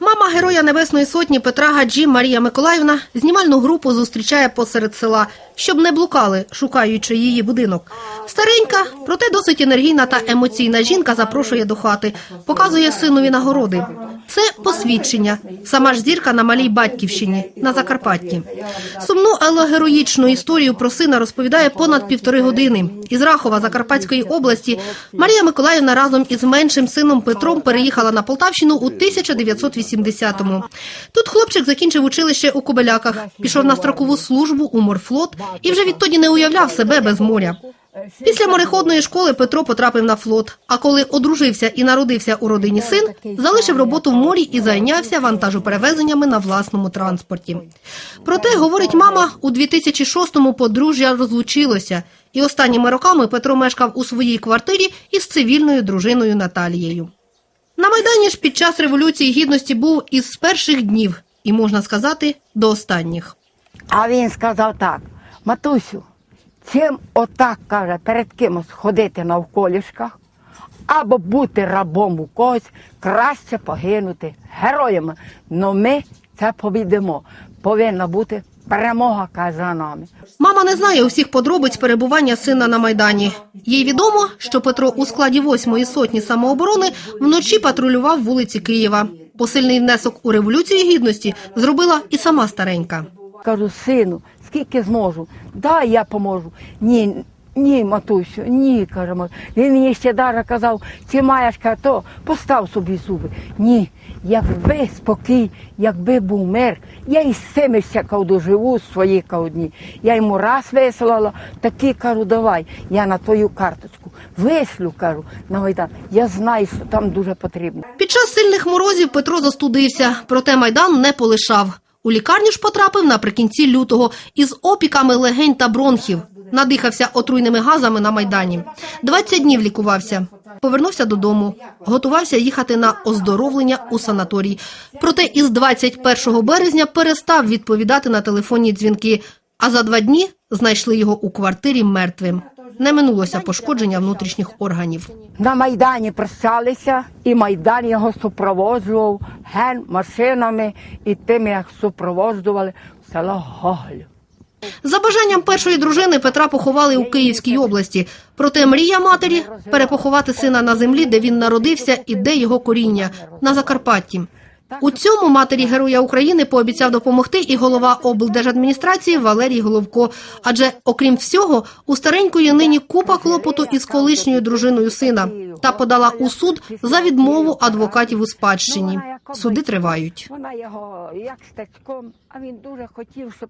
Мама героя Небесної Сотні Петра Гаджі Марія Миколаївна знімальну групу зустрічає посеред села, щоб не блукали, шукаючи її будинок. Старенька, проте досить енергійна та емоційна жінка запрошує до хати, показує синові нагороди. Це посвідчення. Сама ж зірка на малій батьківщині на Закарпатті. Сумну, але героїчну історію про сина розповідає понад півтори години. Із Рахова Закарпатської області Марія Миколаївна разом із меншим сином Петром переїхала на Полтавщину у 1980-му. Тут хлопчик закінчив училище у Кобеляках, пішов на строкову службу у морфлот і вже відтоді не уявляв себе без моря. Після мореходної школи Петро потрапив на флот. А коли одружився і народився у родині син, залишив роботу в морі і зайнявся вантажоперевезеннями на власному транспорті. Проте, говорить мама, у 2006-му подружжя розлучилося, і останніми роками Петро мешкав у своїй квартирі із цивільною дружиною Наталією. На Майдані ж під час Революції Гідності був із перших днів, і можна сказати, до останніх. А він сказав так: Матусю, чим отак каже, перед кимось ходити навколішках або бути рабом у когось, краще погинути героями. Но ми це повідемо. Повинна бути перемога, каже за нами. Мама не знає усіх подробиць перебування сина на Майдані. Їй відомо, що Петро у складі 8-ї сотні самооборони вночі патрулював вулиці Києва. Посильний внесок у Революцію Гідності зробила і сама старенька. Кажу, сину, скільки зможу, дай я поможу. Ні, ні, матусю, ні, каже мат. Він мені ще даже казав, чи маєш каже, то постав собі зуби. Ні, якби спокій, якби був мир, я із цими ще кажу, доживу свої кажу, дні. Я йому раз вислала, такі кажу, давай, я на твою карточку вишлю, кажу, на Майдан. Я знаю, що там дуже потрібно. Під час сильних морозів Петро застудився, проте Майдан не полишав. У лікарню ж потрапив наприкінці лютого із опіками легень та бронхів. Надихався отруйними газами на Майдані. 20 днів лікувався. Повернувся додому. Готувався їхати на оздоровлення у санаторій. Проте із 21 березня перестав відповідати на телефонні дзвінки. А за два дні знайшли його у квартирі мертвим. Не минулося пошкодження внутрішніх органів. На Майдані прощалися, і Майдан його супроводжував ген машинами і тим, як супроводжували в село Гоголь. За бажанням першої дружини Петра поховали у Київській області. Проте мрія матері перепоховати сина на землі, де він народився і де його коріння на Закарпатті. У цьому матері Героя України пообіцяв допомогти і голова облдержадміністрації Валерій Головко. Адже, окрім всього, у старенької нині купа клопоту із колишньою дружиною сина та подала у суд за відмову адвокатів у спадщині. Суди тривають. Вона його як стачком, а він дуже хотів, щоб